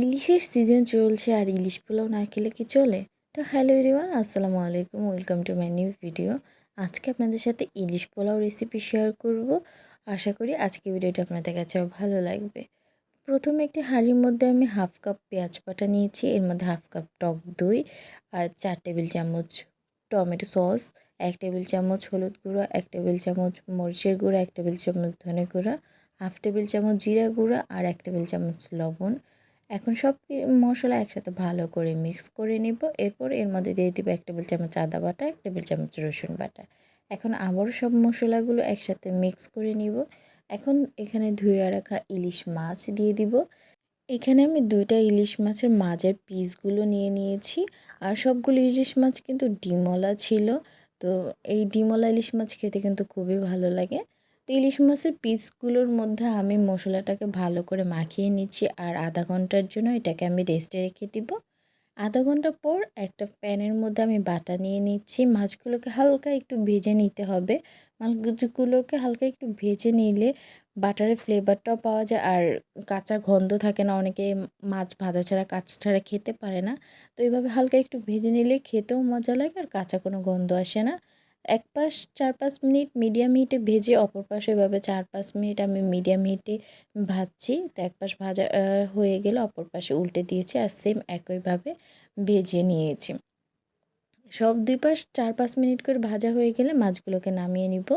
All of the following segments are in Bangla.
ইলিশের সিজন চলছে আর ইলিশ পোলাও না খেলে কি চলে? তো হ্যালো এভরিওয়ান আসসালামু আলাইকুম welcome to my new video আজকে আপনাদের সাথে ইলিশ পোলাও রেসিপি শেয়ার করব। আশা করি আজকে ভিডিওটা আপনাদের কাছে ভালো লাগবে। প্রথমে একটি হাঁড়ির মধ্যে আমি হাফ কাপ পেঁয়াজ পাটা নিয়েছি, এর মধ্যে হাফ কাপ টক দই আর চার টেবিল চামচ টমেটো সস, এক টেবিল চামচ হলুদ গুঁড়ো, এক টেবিল চামচ মরিচের গুঁড়ো, এক টেবিল চামচ ধনে গুঁড়া হাফ টেবিল চামচ জিরা গুঁড়া আর এক টেবিল চামচ লবণ। এখন সব মশলা একসাথে ভালো করে মিক্স করে নিব। এরপর এর মধ্যে দিয়ে দিব এক টেবিল চামচ আদা বাটা, এক টেবিল চামচ রসুন বাটা। এখন আবারও সব মশলাগুলো একসাথে মিক্স করে নিব। এখন এখানে ধুয়ে রাখা ইলিশ মাছ দিয়ে দিব। এখানে আমি দুইটা ইলিশ মাছের মাঝের পিসগুলো নিয়ে নিয়েছি। আর সবগুলো ইলিশ মাছ কিন্তু ডিমলা ছিল। তো এই ডিমলা ইলিশ মাছ খেতে কিন্তু খুবই ভালো লাগে। তো ইলিশ মাছের পিসগুলোর মধ্যে আমি মশলাটাকে ভালো করে মাখিয়ে নিচ্ছি আর আধা ঘণ্টার জন্য এটাকে আমি রেস্টে রেখে দিব। আধা ঘণ্টা পর একটা প্যানের মধ্যে আমি বাটা নিয়ে নিচ্ছি। মাছগুলোকে হালকা একটু ভেজে নিতে হবে। মাছগুলোকে হালকা একটু ভেজে নিলে বাটারের ফ্লেভারটাও পাওয়া যায় আর কাঁচা গন্ধ থাকে না। অনেকে মাছ ভাজা ছাড়া, কাঁচা ছাড়া খেতে পারে না। তো এইভাবে হালকা একটু ভেজে নিলে খেতেও মজা লাগে আর কাঁচা কোনো গন্ধ আসে না। এক পাশ চার পাঁচ মিনিট মিডিয়াম হিটে ভেজে, অপর পাশে এভাবে চার পাঁচ মিনিট আমি মিডিয়াম হিটে ভাজছি। তো এক পাশ ভাজা হয়ে গেলে অপর পাশে উল্টে দিয়েছি আর সেম একইভাবে ভেজে নিয়েছি। সব দুই পাশ চার পাঁচ মিনিট করে ভাজা হয়ে গেলে মাছগুলোকে নামিয়ে নিব।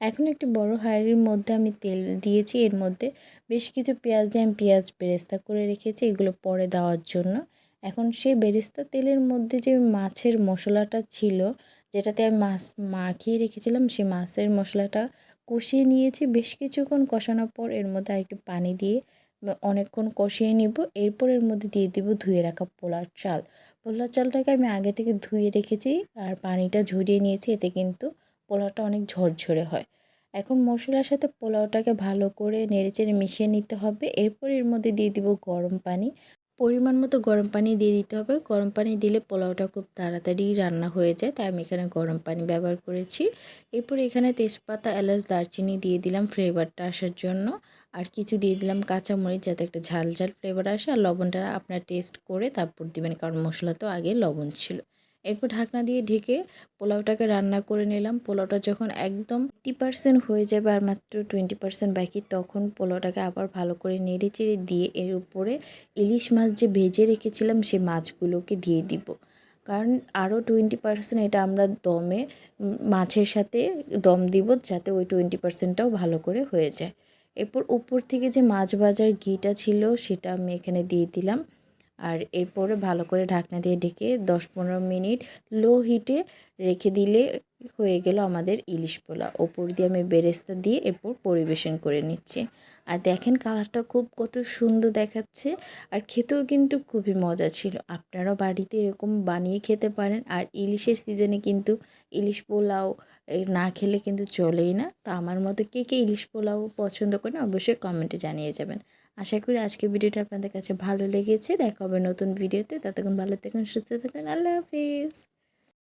এখন একটি বড় হাঁড়ির মধ্যে আমি তেল দিয়েছি। এর মধ্যে বেশ কিছু পেঁয়াজ দিয়ে আমি পেঁয়াজ বেরেস্তা করে রেখেছি, এগুলো পরে দেওয়ার জন্য। এখন সেই বেরেস্তা তেলের মধ্যে যে মাছের মশলাটা ছিল যেটাতে আমি মাছ মাখিয়ে রেখেছিলাম, সেই মাছের মশলাটা কষিয়ে নিয়েছি। বেশ কিছুক্ষণ কষানোর পর এর মধ্যে একটু পানি দিয়ে অনেকক্ষণ কষিয়ে নিব। এরপর এর মধ্যে দিয়ে দিব ধুয়ে রাখা পোলার চাল। পোলার চালটাকে আমি আগে থেকে ধুয়ে রেখেছি আর পানিটা ঝরিয়ে নিয়েছি, এতে কিন্তু পোলাওটা অনেক ঝরঝরে হয়। এখন মশলার সাথে পোলাওটাকে ভালো করে নেড়েচেড়ে মিশিয়ে নিতে হবে। এরপর এর মধ্যে দিয়ে দিব গরম পানি। পরিমাণ মতো গরম পানি দিয়ে দিতে হবে। গরম পানি দিলে পোলাওটা খুব তাড়াতাড়ি রান্না হয়ে যায়, তাই আমি এখানে গরম পানি ব্যবহার করেছি। এরপর এখানে তেজপাতা, এলাচ, দারচিনি দিয়ে দিলাম ফ্লেভারটা আসার জন্য। আর কিছু দিয়ে দিলাম কাঁচামরিচ যাতে একটা ঝাল ঝাল ফ্লেভার আসে। আর লবণটা আপনার টেস্ট করে তারপর দিবেন, কারণ মশলা তো আগে লবণ ছিল। এরপর ঢাকনা দিয়ে ঢেকে পোলাওটাকে রান্না করে নিলাম। পোলাওটা যখন একদম ফিফটি পার্সেন্ট হয়ে যাবে আর মাত্র টোয়েন্টি পার্সেন্ট বাকি, তখন পোলাওটাকে আবার ভালো করে নেড়ে চেড়ে দিয়ে এর উপরে ইলিশ মাছ যে ভেজে রেখেছিলাম, সে মাছগুলোকে দিয়ে দিব। কারণ আরও টোয়েন্টি পার্সেন্ট এটা আমরা দমে মাছের সাথে দম দিব যাতে ওই টোয়েন্টি পার্সেন্টটাও ভালো করে হয়ে যায়। এরপর উপর থেকে যে মাছ ভাজার ঘিটা ছিল, সেটা আমি এখানে দিয়ে দিলাম। আর এরপরে ভালো করে ঢাকনা দিয়ে ঢেকে দশ পনেরো মিনিট লো হিটে রেখে দিলে হয়ে গেল আমাদের ইলিশ পোলা ওপর দিয়ে আমি বেরেস্তা দিয়ে এরপর পরিবেশন করে নিচ্ছি। আর দেখেন কালারটা খুব কত সুন্দর দেখাচ্ছে আর খেতেও কিন্তু খুবই মজা ছিল। আপনারাও বাড়িতে এরকম বানিয়ে খেতে পারেন আর ইলিশের সিজনে কিন্তু ইলিশ পোলাও না খেলে কিন্তু চলেই না। তো আমার মতো কে কে ইলিশ পোলাও পছন্দ করেন অবশ্যই কমেন্টে জানিয়ে যাবেন। আশা করি আজকে ভিডিওটা আপনাদের কাছে ভালো লেগেছে। দেখা হবে নতুন ভিডিওতে। ততক্ষণ ভালো থাকুন, সুস্থ থাকুন। আল্লাহ হাফিজ।